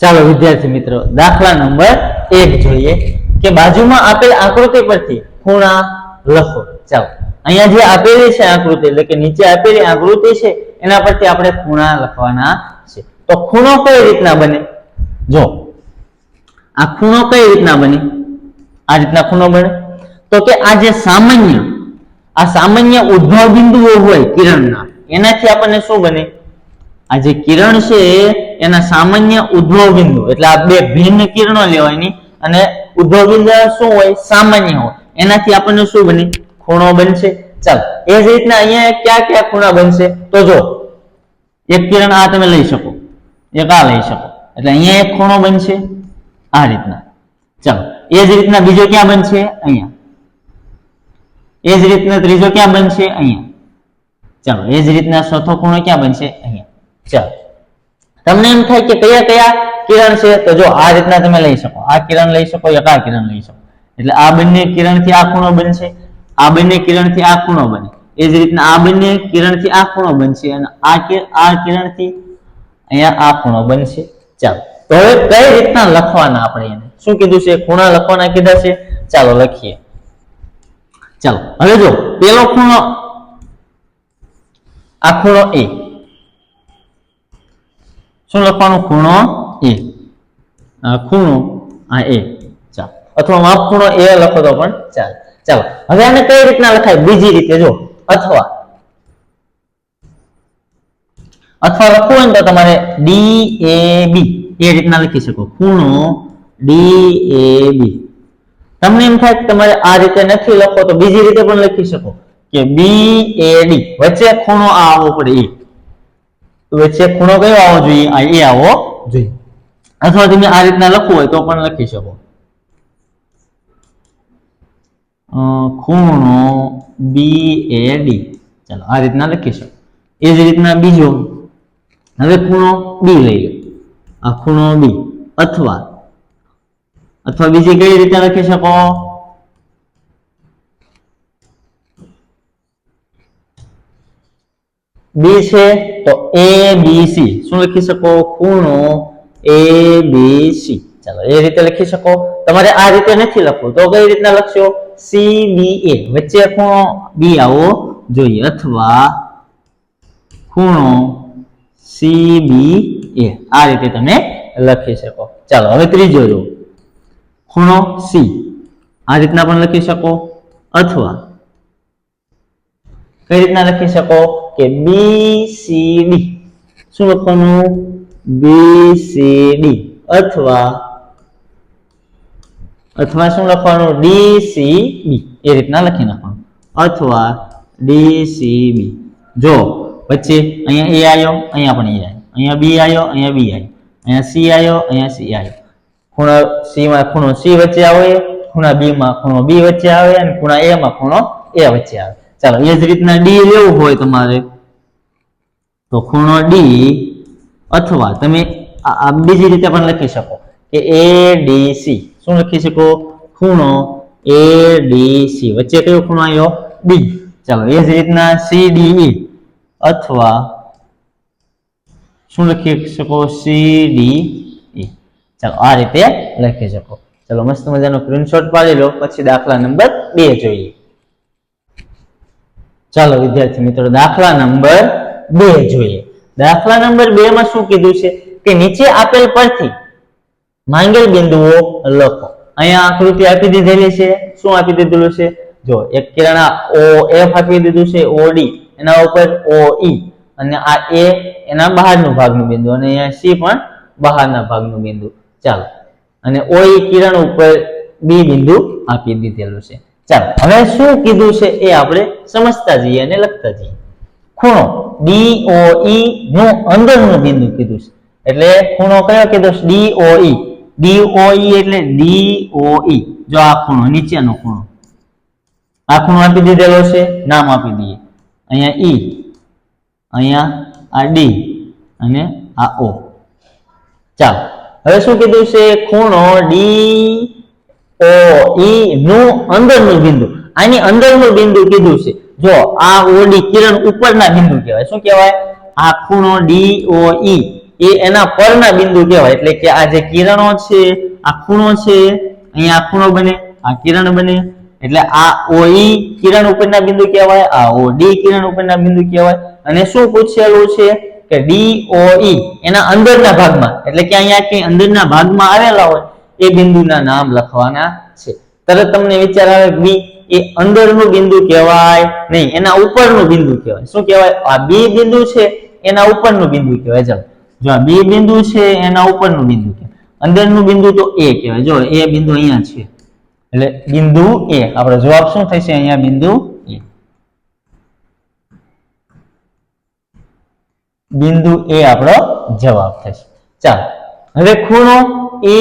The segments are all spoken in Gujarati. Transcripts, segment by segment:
ચાલો વિદ્યાર્થી મિત્રો, દાખલા નંબર એક જોઈએ કે બાજુમાં આપેલ આકૃતિ પરથી ખૂણા લખો. ચાલો, અહીંયા જે આપેલી છે આકૃતિ, એટલે કે નીચે આપેલી આકૃતિ છે, એના પરથી આપણે ખૂણા લખવાના છે. તો ખૂણો કઈ રીતના બને? જો, આ ખૂણો કઈ રીતના બને? આ રીતના ખૂણો બને? તો કે આ જે સામાન્ય, આ સામાન્ય ઉદ્ભવ બિંદુઓ હોય કિરણના, એનાથી આપણને શું બને? આ જે કિરણ છે એના સામાન્ય ઉદ્ભવ બિંદુ એટલે આ બે ભિન્ન કિરણો લેવાની અને ઉદ્ભવ બિંદુ શું હોય? સામાન્ય હોય. એનાથી આપણને શું બને? ખૂણો બનશે. ચાલો, એ જ રીતના અહીંયા ક્યાં ક્યાં ખૂણા બનશે? તો જો, એક કિરણ આ તમે લઈ શકો. એક આ લઈ શકો. એટલે અહીંયા એક ખૂણો બનશે. આ રીતના. ચાલો, એ જ રીતના બીજો ક્યાં બનશે? અહીંયા. એ જ રીતના ત્રીજો ક્યાં બનશે? અહીંયા. ચાલો, એ જ રીતના ચોથો ખૂણો ક્યાં બનશે? અહીંયા. ચાલો. તમને એમ થાય કે કયા કયા કિરણ છે? તો જો આ રીતના તમે લઈ શકો. આ કિરણ લઈ શકો, એક આ કિરણ લઈ શકો. એટલે આ બંને કિરણથી આ ખૂણો બનશે, આ બંને કિરણથી આ ખૂણો બને. એ જ રીતના આ બંને કિરણથી આ ખૂણો બનશે અને આ આ કિરણથી અહીંયા આ ખૂણો બનશે. ચાલો. તો હવે કઈ રીતના લખવાના આપણે એને? શું કીધું છે? ખૂણા લખવાના કીધા છે? ચાલો લખીએ. ચાલો. હવે જો, પેલો ખૂણો, આ ખૂણો એ. શું લખવાનું? ખૂણો એ. ખૂણો, આ એ. ચાલો. અથવા માપ ખૂણો એ લખો તો પણ ચાલ. ચાલો. હવે આને કઈ રીતના લખાય? બીજી રીતે જો અથવા. અથવા લખવું હોય ને તો તમારે ડી એ બી એ રીતના લખી શકો. ખૂણો ડી એ બી તમને એમ થાય કે તમારે આ રીતે નથી લખો તો બીજી રીતે પણ લખી શકો. કે બી એ ડી વચ્ચે ખૂણો આ આવવો પડે, એ. વચ્ચે ખૂણો કયો આવવો જોઈએ? આ એ આવવો જોઈએ. અથવા તમે આ રીતના લખવું હોય તો પણ લખી શકો. ખૂણો બી એ ડી ચાલો, આ રીતના લખી શકો. એ જ રીતના બીજો. હવે ખૂણો બી લઈ લો. આ ખૂણો બી અથવા અથવા બીજી કઈ રીતે લખી શકો? બી છે તો એ બી સી શું લખી શકો? ખૂણો એ બી સી ચાલો, એ રીતે લખી શકો. તમારે આ રીતે નથી લખવું. તો કઈ રીતના લખશો? સી બી એ વચ્ચે ખૂણો બી આવો જોઈએ. અથવા ખૂણો સી બી એ આ રીતે તમે લખી શકો. ચાલો, હવે ત્રીજો જો ખૂણો સી આ રીતના પણ લખી શકો. અથવા કઈ રીતના લખી શકો? કે બી સી ડી શું લખવાનું? બી સી ડી અથવા અથવા શું લખવાનું? ડી સી બી એ રીતના લખી નાખવાનું. અથવા ડી સી બી જો, વચ્ચે અહીંયા એ આવ્યો અહીંયા પણ એ આવ્યો અહીંયા બી આવ્યો અહીંયા બી આવ્યો અહીંયા સી આવ્યો અહીંયા સી આવ્યો ખૂણા સી માં ખૂણો સી વચ્ચે આવે, ખૂણા બી માં ખૂણો બી વચ્ચે આવે, અને ખૂણા એ માં ખૂણો એ વચ્ચે આવે. ચાલો, એ જ રીતના ડી લેવું હોય તમારે, તો ખૂણો ડી અથવા તમે આ બીજી રીતે પણ લખી શકો કે એ ડી સી શું લખી શકો? ખૂણો એ ડી સી વચ્ચે કયો ખૂણો આવ્યો ડી ચાલો, એ જ રીતના સી ડી ઈ અથવા શું લખી શકો? સી ડી ઈ ચાલો, આ રીતે લખી શકો. ચાલો, મસ્ત મજાનો સ્ક્રીનશોટ પાડી લો, પછી દાખલા નંબર બે જોઈએ. ચાલો વિદ્યાર્થી મિત્રો, દાખલા નંબર બે જોઈએ. દાખલા નંબર બે માં શું કીધું છે? કે નીચે આપેલ પરથી માંગેલ બિંદુઓ લખો. અહીંયા આકૃતિ આપી દીધેલી છે. શું આપી દીધેલું છે? જો, એક કિરણ ઓ, એફ આપી દીધું છે, ઓ, ડી. એના ઉપર ઓ, ઈ. અને આ એ એના બહારનું ભાગનું બિંદુ અને અહીંયા સી પણ બહારના ભાગનું બિંદુ. ચાલો. અને ઓ, ઈ કિરણ ઉપર બી બિંદુ આપી દીધેલું છે. ચાલો, હવે શું કીધું છે એ આપણે સમજતા જઈએ અને લખતા જઈએ. ખૂણો, ડી ઓ ઈ નું અંદરનું બિંદુ કીધું છે. એટલે ખૂણો કયો કીધો છે? ડી ઓ ઈ. ડી ઓ ઈ એટલે ડી ઓ ઈ. જો આ ખૂણો, નીચેનો ખૂણો. આ ખૂણો આપી દીધેલો છે, નામ આપી દઈએ. અહીંયા ઈ, અહીંયા આ ડી અને આ ઓ. ચાલો, હવે શું કીધું છે? ખૂણો, ડી ઓ, ઈ નું અંદરનું બિંદુ. આની અંદરનું બિંદુ કીધું છે. જો આ ઓડી કિરણ ઉપરના બિંદુ કહેવાય. શું કહેવાય? આ ખૂણો ડી ઓ ઈ એ એના પરના બિંદુ કહેવાય. એટલે કે આ જે કિરણો છે, આ ખૂણો છે, અહીંયા આ ખૂણો બને, આ કિરણ બને. એટલે આ ઓઈ કિરણ ઉપરના બિંદુ કહેવાય, આ OD કિરણ ઉપરના બિંદુ કહેવાય. અને શું પૂછેલું છે? કે ડી ઓ ઈ એના અંદરના ભાગમાં. એટલે કે અહીંયા કે અંદરના ભાગમાં આવેલા હોય. એ બિંદુના નામ લખવાના છે. તરત તમને વિચાર આવે બી એ અંદરનું બિંદુ કહેવાય નહીં, એના ઉપરનું બિંદુ કહેવાય. શું કહેવાય? આ બી બિંદુ છે, એના ઉપરનું બિંદુ કહેવાય. ચાલો, જો આ બી બિંદુ છે, એના ઉપરનું બિંદુ કહેવાય. અંદરનું બિંદુ તો એ કહેવાય. જો એ બિંદુ અહીંયા છે, એટલે બિંદુ એ. આપણો જવાબ શું થશે? અહીંયા બિંદુ એ. બિંદુ એ આપણો જવાબ થશે. ચાલો, હવે ખૂણો E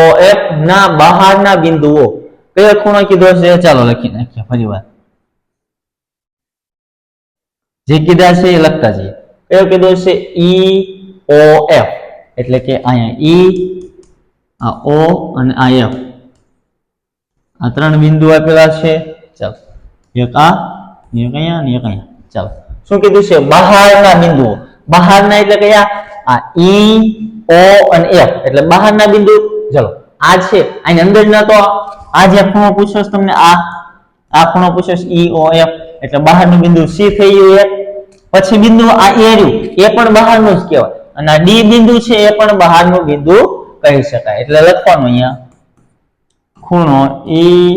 O F ના બહારના બિંદુઓ. કયો ખૂણો કીધો છે? ચાલો લખી નાખીએ ફરી જે કીધા છે એ લખતા જઈએ. કયો કીધો છે? ઈ એફ એટલે કે અહીંયા ઈ આ ઓ અને આ એફ આ ત્રણ બિંદુ આપેલા છે. ચાલો. એક આ, એક અહીંયા અને એક અહીંયા. ચાલો. શું કીધું છે? બહારના બિંદુઓ. બહારના એટલે કયા આ ઈ ઓ અને એફ એટલે બહારના બિંદુ, ચલો, આ છે, આની અંદરના તો આ જે ખૂણો પૂછ્યો તમને, આ આ ખૂણો પૂછ્યો ઈ ઓ એફ એટલે બહારનું બિંદુ સી થઈ ગયું એક પછી બિંદુ આ એ રહ્યું. એ પણ બહારનું જ કહેવાય. અને આ ડી બિંદુ છે, એ પણ બહારનું બિંદુ કહી શકાય. એટલે લખવાનું અહીંયા. ખૂણો ઈ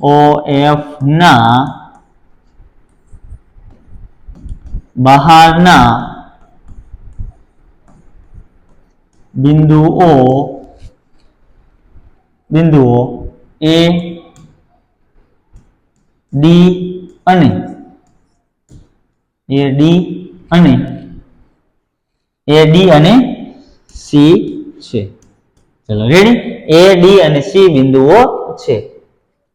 ઓ એફ ના બહારના બિંદુઓ બિંદુઓ એ, ડી, અને. એ ડી, અને. એ ડી અને સી છે. ચલો રેડી એ ડી અને સી બિંદુઓ છે.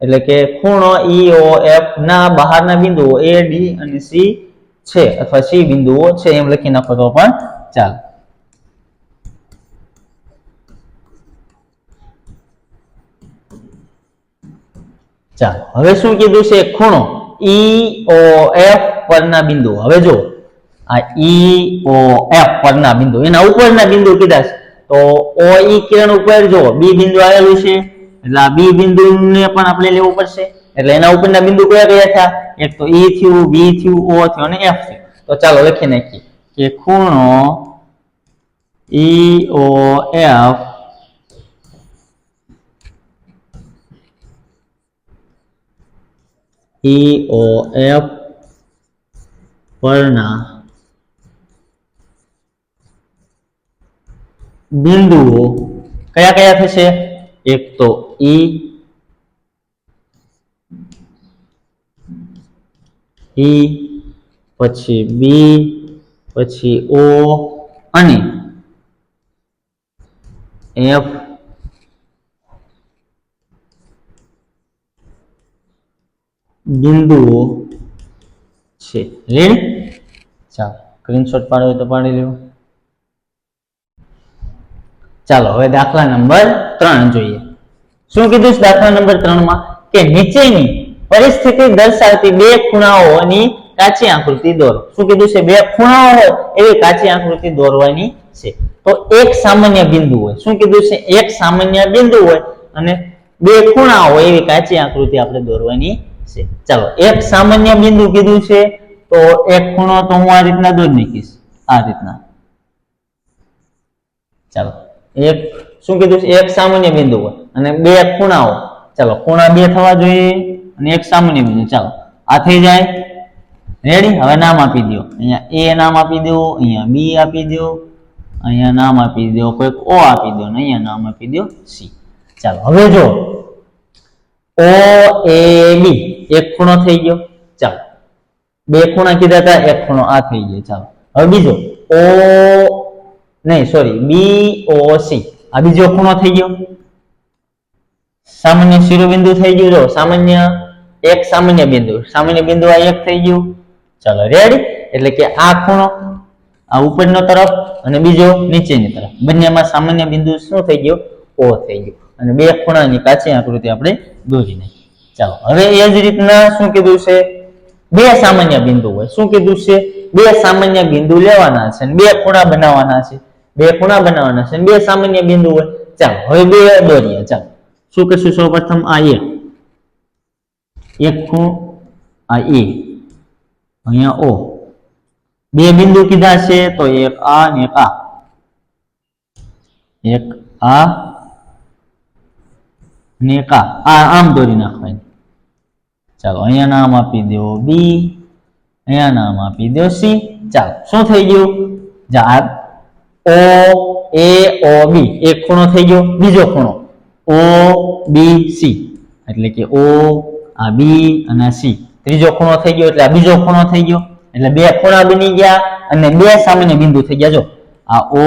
એટલે કે ખૂણો ઈ, ઓ, એફ ના બહારના બિંદુઓ, એ ડી અને સી છે, અથવા સી બિંદુઓ છે, એમ લખી નાખો તો પણ ચાલે. ચાલો, હવે શું કીધું છે ખૂણો? ઈ ઓ એફ પરના બિંદુ. હવે જો આ ઈ ઓ એફ પરના બિંદુ. એના ઉપરના બિંદુ કીધા છે. તો ઓ ઈ કિરણ ઉપર જો બી બિંદુ આવેલું છે. એટલે આ બી બિંદુને પણ આપણે લેવું પડશે. એટલે એના ઉપરના બિંદુ કયા કયા થયા? એક તો ઈ થયું બી થયું ઓ થયું અને એફ થયું. તો ચાલો લખી નાખીએ કે ખૂણો ઈ ઓ એફ EOF પરના બિંદુઓ કયા કયા થશે એક તો ઈ E પછી બી પછી ઓ અને F બિંદુઓ છે. રેડ? ચાલો સ્ક્રીનશોટ પાડો તો પાડી લેવો. ચાલો, હવે દાખલા નંબર ત્રણ જોઈએ. શું કીધું છે દાખલા નંબર ત્રણમાં કે નીચેની પરિસ્થિતિ દર્શાવતી બે ખૂણાઓની કાચી આકૃતિ દોરો. શું કીધું છે? બે ખૂણાઓ હોય એવી કાચી આકૃતિ દોરવાની છે. તો એક સામાન્ય બિંદુ હોય. શું કીધું છે? એક સામાન્ય બિંદુ હોય અને બે ખૂણા હોય એવી કાચી આકૃતિ આપણે દોરવાની છે. ચાલો, એક સામાન્ય બિંદુ કીધું છે, તો એક ખૂણો તો હું આ રીતના દૂર નીકળીશ આ રીતના. ચાલો, એક, શું કીધું છે? એક સામાન્ય બિંદુ અને બે ખૂણાઓ. ચાલો, ખૂણા બે થવા જોઈએ અને એક સામાન્ય બિંદુ. ચાલો, આ થઈ જાય. રેડી હવે નામ આપી દો અહીંયા એ નામ આપી દો અહીંયા બી આપી દો અહીંયા નામ આપી દો કોઈક ઓ આપી દો અને અહીંયા નામ આપી દો સી ચાલો, હવે જો ઓ એ બી એક ખૂણો થઈ ગયો. ચાલો. બે ખૂણા કીધા હતા, એક ખૂણો આ થઈ ગયો. ચાલો. હવે બીજો. ઓ નહીં સોરી બી ઓ સી આ બીજો ખૂણો થઈ ગયો. સામાન્ય શિરોબિંદુ થઈ ગયું. જો, સામાન્ય એક સામાન્ય બિંદુ. સામાન્ય બિંદુ આ એક થઈ ગયું. ચાલો રેડી એટલે કે આ ખૂણો આ ઉપરનો તરફ અને બીજો નીચેની તરફ. બંનેમાં સામાન્ય બિંદુ શું થઈ ગયો? ઓ થઈ ગયું. અને બે ખૂણાની કાચી આકૃતિ આપણે દોરી નાખી. ચાલો, હવે એ જ રીતના શું કીધું છે? બે સામાન્ય બિંદુ હોય. શું કીધું છે? બે સામાન્ય બિંદુ લેવાના છે બે ખૂણા બનાવવાના છે. બે ખૂણા બનાવવાના છે બે સામાન્ય બિંદુ હોય. ચાલો, હવે બે દોરીએ. ચાલો, શું કરશું સૌપ્રથમ? આ એ એક ખૂણ, આ એ. અહીંયા ઓ. બે બિંદુ કીધા છે, તો એક આ ને એક આ. એક આ ને કા આ આમ દોરી નાખવાની. ચાલો, અહીંયા નામ આપી દો બી, અહીંયા નામ આપી દો સી. ચાલો, શું થઈ ગયું? જા ઓ, એ, ઓ, બી. એક ખૂણો થઈ ગયો, બીજો ખૂણો. O, B, C. એટલે કે ઓ, આ બી અને સી. ત્રીજો ખૂણો થઈ ગયો એટલે આ બીજો ખૂણો થઈ ગયો. એટલે બે ખૂણા બની ગયા અને બે સામાન્ય બિંદુ થઈ ગયા. જો, આ ઓ,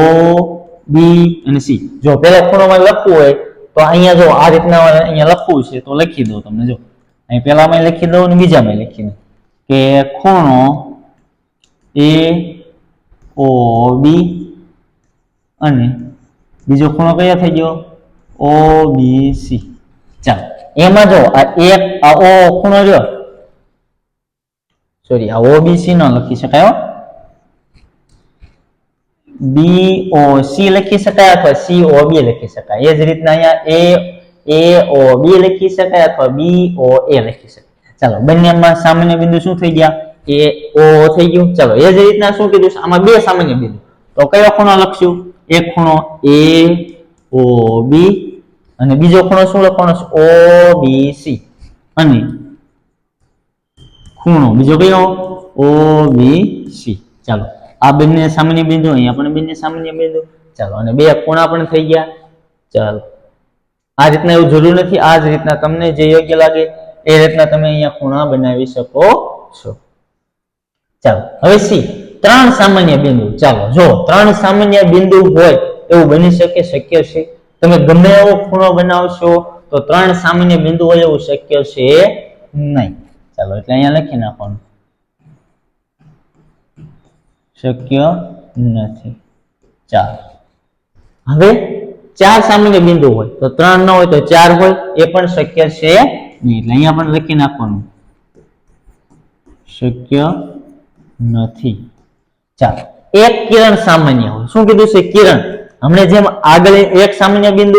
બી અને સી. જો પેલા ખૂણોમાં લખવું હોય તો અહીંયા જો આ રીતના અહીંયા લખવું છે, તો લખી દો તમને જો. અહીં પહેલામાં લખી દઉં અને બીજામાં લખી દઉં. કે ખૂણો એ ઓ બી અને બીજો ખૂણો કયો થઈ ગયો? O B C. ચાલો, એમાં જો આ એક, આ ઓ ખૂણો જો. સોરી, આ ઓ બી સી નો લખી શકાય બી ઓ, સી લખી શકાય અથવા સી ઓ, બી લખી શકાય. એ જ રીતના અહીંયા એ ઓ, બી લખી શકાય અથવા બી ઓ, એ લખી શકાય. ચાલો, બંનેમાં સામાન્ય બિંદુ શું થઈ ગયા? એ, ઓ થઈ ગયું. ચાલો, એ જ રીતના શું કીધું આમાં બે સામાન્ય બિંદુ. તો કયો ખૂણો લખશું? એક ખૂણો એ, ઓ, બી અને બીજો ખૂણો શું લખવાનો છે? O, B, C. અને ખૂણો બીજો કયો? O, B, C. ચાલો. આ બંને સામાન્ય બિંદુ, અહીંયા પણ બંને સામાન્ય બિંદુ. ચાલો, અને બે ખૂણા પણ થઈ ગયા. ચાલો. આ રીતના એવું જરૂર નથી. આ જ રીતના તમને જે યોગ્ય લાગે, એ રીતના તમે અહીંયા ખૂણા બનાવી શકો છો. ચાલો, હવે સી, ત્રણ સામાન્ય બિંદુ. ચાલો, જો, ત્રણ સામાન્ય બિંદુ હોય, એવું બની શકે, શક્ય છે. તમે ગમે એવો ખૂણો બનાવશો, તો ત્રણ સામાન્ય બિંદુ હોય એવું શક્ય છે નહીં. ચાલો, એટલે અહીંયા લખી નાખવાનું. શક્ય નથી. ચાર. હવે ચાર સામાન્ય બિંદુ હોય, તો ત્રણ ન હોય તો ચાર હોય, એ પણ શક્ય છે નહીં. એટલે અહીંયા પણ લખી નાખવાનું. શક્ય નથી. ચાલો એક કિરણ સામાન્ય હોય. શું કીધું છે? કિરણ. હમણે જેમ આગળ એક સામાન્ય બિંદુ,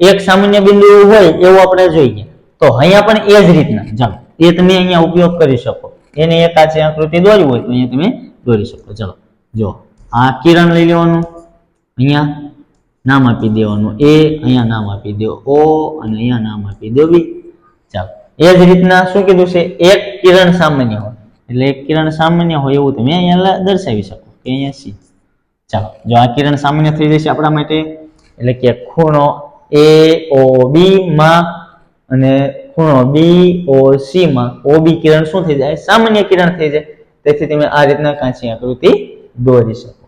એક સામાન્ય બિંદુ હોય, એવું આપણે જોઈએ. તો અહીંયા પણ એ જ રીતના. ચાલો, એ તમે અહીંયા ઉપયોગ કરી શકો. એને એક આચે આકૃતિ દોરી હોય, તો અહીંયા તમે દોરી શકો. ચલો જો આ કિરણ લઈ લેવાનું. અહીંયા નામ આપી દેવાનું. એ અહીંયા નામ આપી દો. ઓ અને અહીંયા નામ આપી દો. બી. ચાલો. એ જ રીતના શું કીધું છે? એક કિરણ સામાન્ય હોય. એટલે એક કિરણ સામાન્ય હોય એવું તમે અહીંયા દર્શાવી શકો. કે અહીંયા સી. ચાલો, જો આ કિરણ સામાન્ય થઈ જશે આપણા માટે, એટલે કે ખૂણો એ ઓ બી માં અને ખૂણો બી ઓ સી માં. ઓ બી કિરણ શું થઈ જાય? સામાન્ય કિરણ થઈ જાય. તેથી તમે આ રીતના કાંચી આકૃતિ દોરી શકો.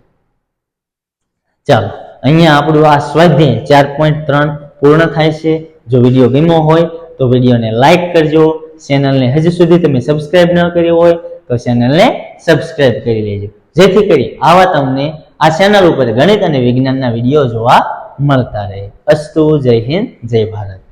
ચાલો, અહીંયા આપણું આ સ્વાધ્યાય ચાર પોઈન્ટ ત્રણ પૂર્ણ થાય છે. જો વીડિયો ગમ્યો હોય તો વિડીયોને લાઇક કરજો. ચેનલને હજુ સુધી તમે સબસ્ક્રાઇબ ન કરી હોય તો ચેનલને સબસ્ક્રાઇબ કરી લેજો. જેથી કરી આવા તમને આ ચેનલ ઉપર ગણિત અને વિજ્ઞાનના વીડિયો જોવા મળતા રહે. અસ્તુ, જય હિન્દ, જય ભારત.